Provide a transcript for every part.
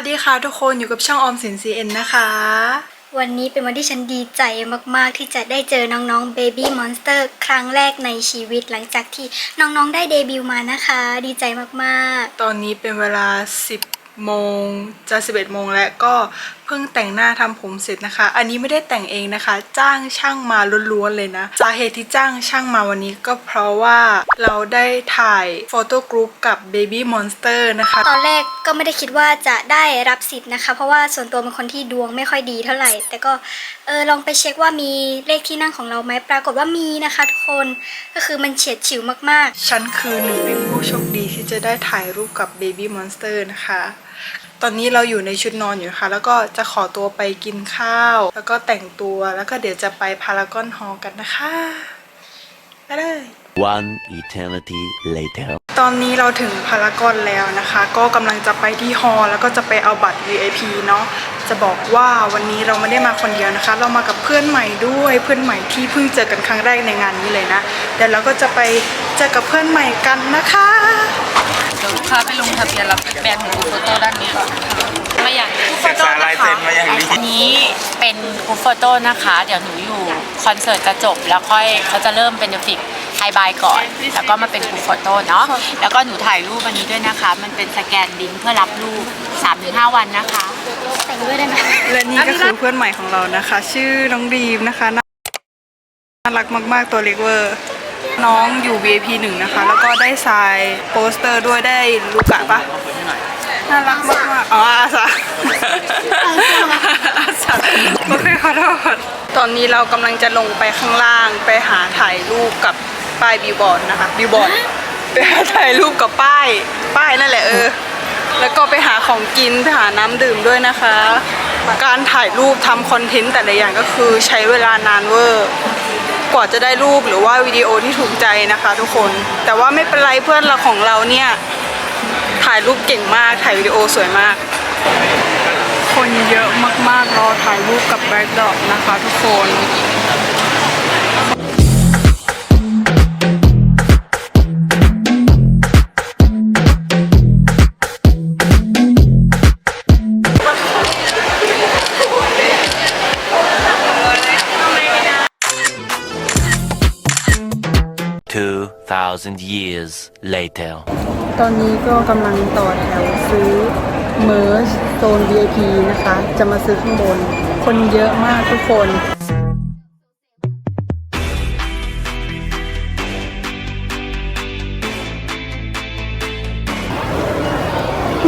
วัสดีค่ะทุกคนอยู่กับช่องออมสิน CN นะคะ วันนี้เป็นวันที่ฉันดีใจมากๆ ที่จะได้เจอน้องๆ Baby Monster ครั้งแรกในชีวิตหลังจากที่น้องๆได้เดบิวต์มานะคะ ดีใจมากตอนนี้เป็นเวลา 10 โมงจะ 11 โมงแล้วก็เพิ่งแต่งหน้าทำผมเสร็จนะคะ อันนี้ไม่ได้แต่งเองนะคะ จ้างช่างมาล้วนๆเลยนะ สาเหตุที่จ้างช่างมาวันนี้ก็เพราะว่าเราได้ถ่ายโฟโต้กรุ๊ปกับ Baby Monster นะคะๆตอนแรกก็ไม่ได้คิดว่าจะได้รับสิทธิ์นะคะ เพราะว่าส่วนตัวเป็นคนที่ดวงไม่ค่อยดีเท่าไหร่ แต่ก็เออลองไปเช็คว่ามีเลขที่นั่งของเราไหมปรากฏว่ามีนะคะทุกคนก็คือมันเฉียดฉิวมากๆ ฉันคือหนึ่งในผู้โชคดีที่จะได้ถ่ายรูปกับ Baby Monster นะคะ ตอนนี้เราอยู่ในชุดนอนอยู่ค่ะ แล้วก็จะขอตัวไปกินข้าว แล้วก็แต่งตัวแล้วก็เดี๋ยวจะไปพารากอนฮอลกันนะคะไปเลย One eternity later. ตอนนี้เราถึงพารากอนแล้วนะคะ ก็กำลังจะไปที่ฮอลล์แล้วก็จะไปเอาบัตร VIP เนาะจะบอกว่าวันนี้เราไม่ได้มาคนเดียวนะคะ เรามากับเพื่อนใหม่ด้วยเพื่อนใหม่ที่เพิ่งเจอกันครั้งแรกในงานนี้เลยนะเดี๋ยวเราก็จะไปเจอกับเพื่อนใหม่กันนะคะ เดี๋ยวลูกค้าไปลงทะเบียนรับแบรนด์ของโฟโต้ด้านนี้ก่อนนะคะมาอย่างกรุ๊ปโฟศึกโต้ษานะลายคะเซ็นมาอย่างดี อันนี้เป็นกรุ๊ปโฟโต้นะคะ เดี๋ยวหนูอยู่คอนเสิร์ตจะจบแล้วค่อยเขาจะเริ่มเป็นฟิกไฮบายก่อน แล้วก็มาเป็นกรุ๊ปโฟโต้เนาะแล้วก็หนูถ่ายรูปอันนี้ด้วยนะคะ มันเป็นสแกนลิงก์เพื่อรับรูป 3-5 วันนะคะแต่งด้วยได้ไหมและนี่ก็คือเพื่อนใหม่ของเรานะคะ ชื่อน้องดีมนะคะน่าน่ารักมากๆตัวเล็กเวอร์ น้องอยู่ VIP หนึ่งนะคะ แล้วก็ได้ทรายโปสเตอร์ด้วยได้ลูกกะปะน่ารักมากๆอ๋ออาสาอาสาโอเคขอโทษตอนนี้เรากำลังจะลงไปข้างล่างไปหาถ่ายรูปกับป้ายบิวบอร์ดนะคะบิวบอร์ดไปหาถ่ายรูปกับป้าย ป้ายนั่นแหละเออ แล้วก็ไปหาของกิน ไปหาน้ำดื่มด้วยนะคะ การถ่ายรูปทำคอนเทนต์แต่ละอย่างก็คือใช้เวลานานเวอร์ก ว่าจะได้รูปหรือว่าวิดีโอที่ถูกใจนะคะทุกคน แต่ว่าไม่เป็นไรเพื่อนเราของเราเนี่ยถ่ายรูปเก่งมากถ่ายวิดีโอสวยมาก คนเยอะมากๆรอถ่ายรูปกับแบล็คดอกนะคะทุกคน thousand years later. ตอนนี้ก็กำลังต่อแถวซื้อเมอร์โซน VIP นะคะ จะมาซื้อข้างบน คนเยอะมากทุกคน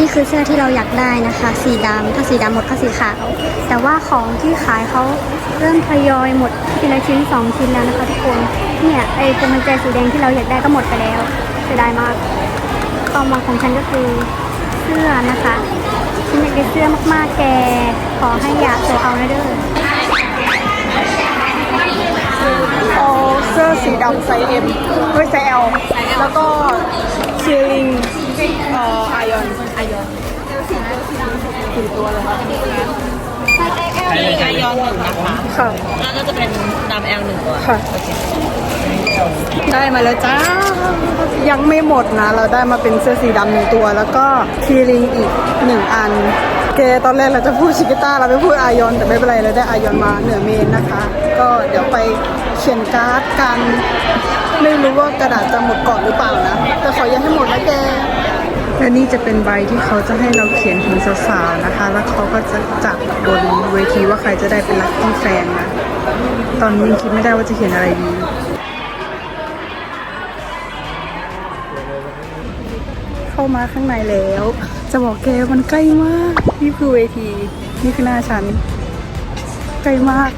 นี่คือเสื้อที่เราอยากได้นะคะ สีดำถ้าสีดำหมดก็สีขาว แต่ว่าของที่ขายเขาเริ่มทยอยหมดทีละชิ้นสองชิ้นแล้วนะคะทุกคน เนี่ยไอ้พวงกุญแจสีแดงที่เราอยากได้ก็หมดไปแล้วเสียดายมากต่อมาของฉันก็คือเสื้อนะคะฉันอยากได้เสื้อมากๆแก ขอให้อย่าโซเอานะเด้อเอาเสื้อสีดำไซส์ M ด้วยไซส์ L แล้วก็เชียริง เอ่อไอออนไอออนสี่ตัวเลยครับมีไอยอนหนึ่งนะคะค่ะ แล้วก็จะเป็นดำแอลหนึ่งตัวค่ะได้มาแล้วจ้า ยังไม่หมดนะ เราได้มาเป็นเสื้อสีดำหนึ่งตัว แล้วก็คีริงอีกหนึ่งอัน เกตอนแรกเราจะพูดชิกิต้าเราไม่พูดอายอน แต่ไม่เป็นไรเราได้อายอนมาเหนือเมนนะคะ ก็เดี๋ยวไปเขียนการ์ดกัน ไม่รู้ว่ากระดาษจะหมดก่อนหรือเปล่านะ แต่ขออยังให้หมดนะแก และนี่จะเป็นใบที่เขาจะให้เราเขียนถึงสาวๆนะคะ แล้วเขาก็จะจับบนเวทีว่าใครจะได้เป็นลัคกี้แฟนนะ ตอนนี้ยังคิดไม่ได้ว่าจะเขียนอะไรดีเข้ามาข้างในแล้ว จะบอกแกมันใกล้มาก นี่คือเวที นี่คือหน้าฉัน ใกล้มาก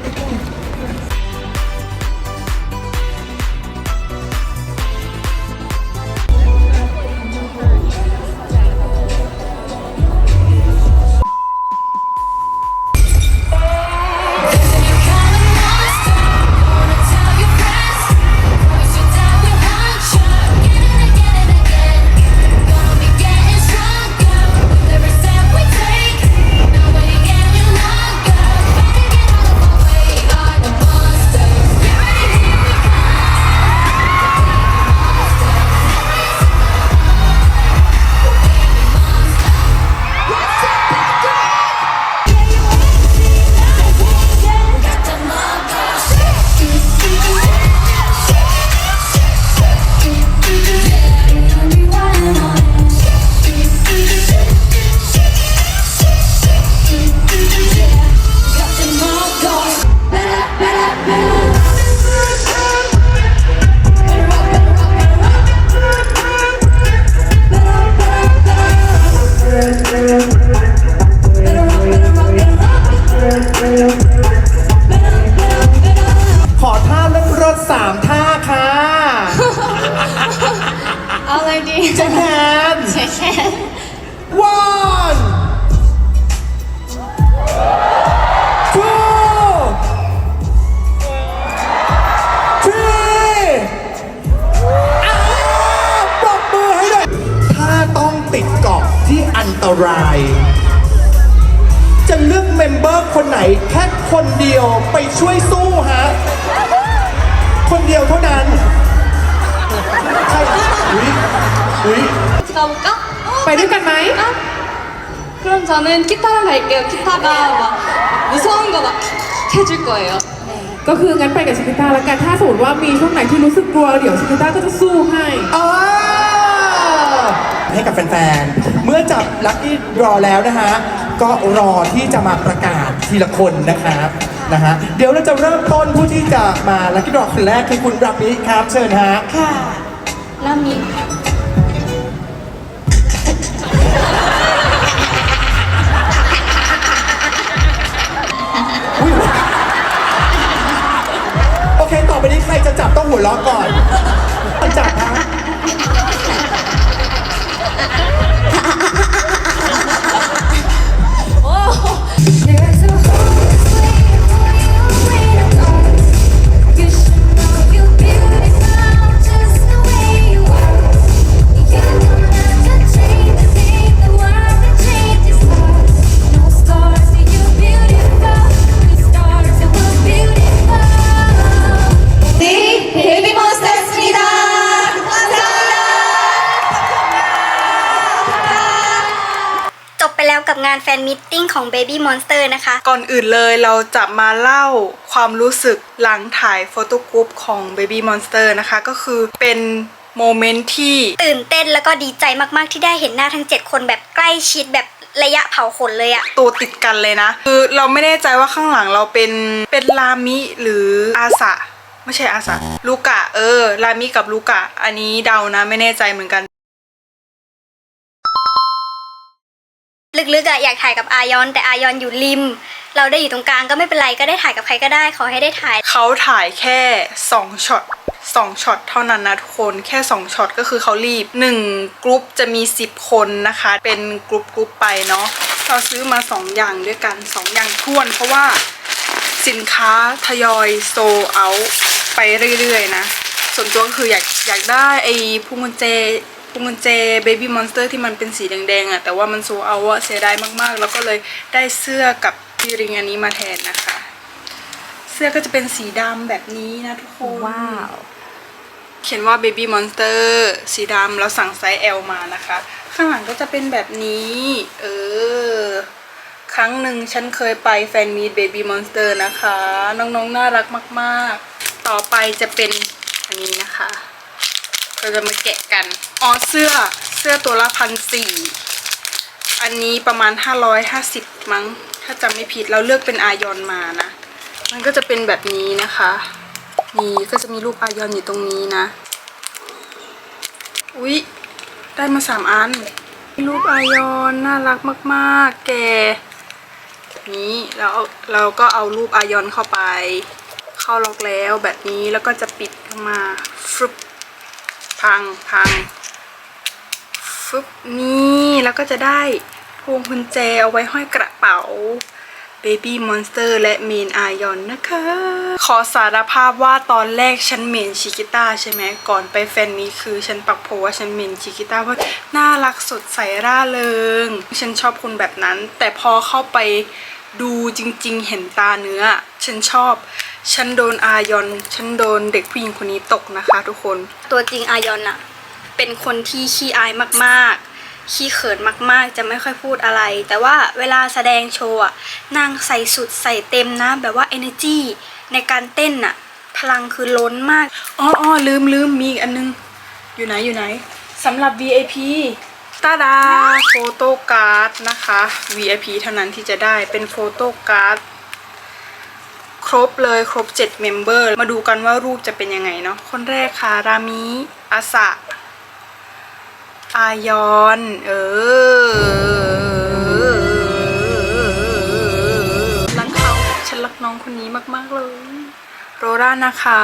อะไร จะเลือกเมมเบอร์คนไหนแค่คนเดียวไปช่วยสู้ฮะ คนเดียวเท่านั้นใช่อุ้ยอุ้ย 가볼까? ไปด้วยกันไหม 그럼 저는 기타랑 갈게요. 기타가 막 무서운 거 막 해줄 거예요. ก็คืองั้นไปกับชิคิต้าแล้วกัน ถ้าสมมติว่ามีช่วงไหนที่รู้สึกกลัว เดี๋ยวชิคิต้าก็จะสู้ให้ อ่า ให้กับแฟนๆ เมื่อจับลัคกี้รอแล้วนะฮะ ก็รอที่จะมาประกาศทีละคนนะครับนะฮะ เดี๋ยวเราจะเริ่มต้นผู้ที่จะมาลัคกี้รอคนแรกคือคุณรามิครับเชิญฮะ ค่ะแล้วมีโอเค ต่อไปนี้ใครจะจับต้องหัวเราะก่อนคนจับฮะ Ha ha ha! านแฟนมิทติ้งของ Baby Monster นะคะ ก่อนอื่นเลยเราจะมาเล่าความรู้สึกหลังถ่ายโฟโต้กรุ๊ปของ Baby Monster นะคะ ก็คือเป็นโมเมนต์ที่ตื่นเต้นแล้วก็ดีใจมากๆที่ได้เห็นหน้าทั้ง 7 คนแบบใกล้ชิดแบบระยะเผาขนเลยอะตัวติดกันเลยนะ คือเราไม่แน่ใจว่าข้างหลังเราเป็นเป็นรามิหรืออาสะไม่ใช่อาสะลูกะเออรามิกับลูกะ อันนี้เดานะไม่แน่ใจเหมือนกัน ลึกๆอะอยากถ่ายกับอายอน แต่อายอนอยู่ริม เราได้อยู่ตรงกลางก็ไม่เป็นไรก็ได้ถ่ายกับใครก็ได้ ขอให้ได้ถ่าย เขาถ่ายแค่2ช็อต2ช็อตเท่านั้นนะทุกคนแค่ 2ช็อตก็คือเขารีบ1กรุ๊ปจะมี 10 คนนะคะ เป็นกรุ๊ปกรุ๊ปไปเนาะเราซื้อมา 2 อย่างด้วยกัน 2 อย่างท้วน เพราะว่าสินค้าทยอยโซเอาไปเรื่อยๆนะ ส่วนตัวก็คืออยากอยากได้ไอ้พวงกุญแจ พวงกุญแจเบบี้มอนสเตอร์ที่มันเป็นสีแดงๆอะแต่ว่ามันโซเอาอะเสียดายมากๆ แล้วก็เลยได้เสื้อกับพีริงอันนี้มาแทนนะคะ เสื้อก็จะเป็นสีดำแบบนี้นะทุกคนว้าวเขียนว่า Baby Monster สีดำแล้วสั่งไซส์ L มานะคะ ข้างหลังก็จะเป็นแบบนี้ เออ ครั้งหนึ่งฉันเคยไปแฟนมีด Baby Monster นะคะ น้องๆน่ารักมาก ๆ ต่อไปจะเป็นอันนี้นะคะ เราจะมาแกะกัน อ๋อเสื้อเสื้อตัวละพันสี่อันนี้ประมาณ550มั้ง ถ้าจำไม่ผิดเราเลือกเป็นอายอนมานะ มันก็จะเป็นแบบนี้นะคะนี่ก็จะมีรูปอายอนอยู่ตรงนี้นะ อุ๊ย ได้มาสามอัน รูปอายอนน่ารักมากๆ แก นี้แล้วเอาเราก็เอารูปอายอนเข้าไป เข้าล็อกแล้วแบบนี้แล้วก็จะปิดลงมาฟึบพังพัง ฟึบนี่แล้วก็จะได้พวงกุญแจเอาไว้ห้อยกระเป๋า Baby Monster และ Main Ion นะคะ ขอสารภาพว่าตอนแรกฉันเมนชิกิต้าใช่ไหมก่อนไปแฟนมีคือฉันปักโพว่าฉันเมนชิกิต้าเพราะน่ารักสดใสร่าเริง ฉันชอบคนแบบนั้น แต่พอเข้าไปดูจริงๆ เห็นตาเนื้อ ฉันชอบ ฉันโดนอายอน ฉันโดนเด็กผู้หญิงคนนี้ตกนะคะทุกคน ตัวจริงอายอนอะ เป็นคนที่ขี้อายมากๆ ขี้เขินมากๆ จะไม่ค่อยพูดอะไร แต่ว่าเวลาแสดงโชว์นางใส่สุดใส่เต็มนะ แบบว่า energy ในการเต้นอะพลังคือล้นมากอ๋อออลืมลืมมีอีกอันนึง อยู่ไหนอยู่ไหนสำหรับ VIP ตาดาโฟโต้การ์ดนะคะ VIP เท่านั้นที่จะได้เป็นโฟโต้การ์ดครบเลยครบ7เมมเบอร์มาดูกันว่ารูปจะเป็นยังไงเนาะคนแรกค่ะ รามิอาสะ อายอน เออรักเขาฉันรักน้องคนนี้มาก ๆ เลย โรรานะคะ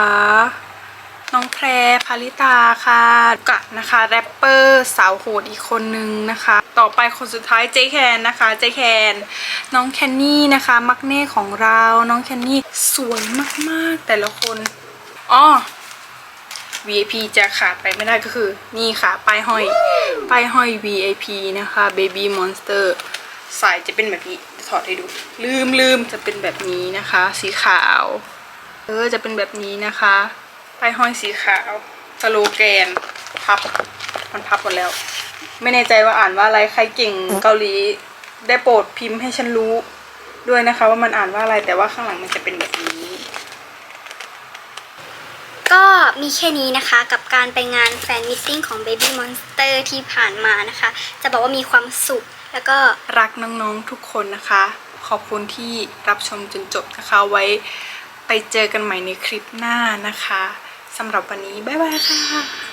น้องแพรพาริตาค่ะกะนะคะ แรปเปอร์สาวโหดอีกคนนึงนะคะ ต่อไปคนสุดท้ายเจแคนนะคะ เจแคน น้องแคนนี่นะคะ มักเน่ของเรา น้องแคนนี่สวยมาก ๆ แต่ละคน อ๋อ VIP จะขาดไปไม่ได้ก็คือ นี่ค่ะ ป้ายห้อย ป้ายห้อย VIP นะคะ Baby Monster สายจะเป็นแบบนี้ถอดให้ดู ลืมลืมจะเป็นแบบนี้นะคะ สีขาว เออจะเป็นแบบนี้นะคะ ป้ายห้อยสีขาวสโลแกนพับ มันพับหมดแล้ว ไม่แน่ใจว่าอ่านว่าอะไรใครเก่งเกาหลีได้โปรดพิมพ์ให้ฉันรู้ด้วยนะคะ ว่ามันอ่านว่าอะไรแต่ว่าข้างหลังมันจะเป็นแบบนี้ ก็มีแค่นี้นะคะกับการไปงานแฟนมิสติ้งของ Baby Monster ที่ผ่านมานะคะ จะบอกว่ามีความสุขแล้วก็รักน้องๆทุกคนนะคะ ขอบคุณที่รับชมจนจบนะคะ ไว้ไปเจอกันใหม่ในคลิปหน้านะคะสำหรับวันนี้ บ๊ายบายค่ะ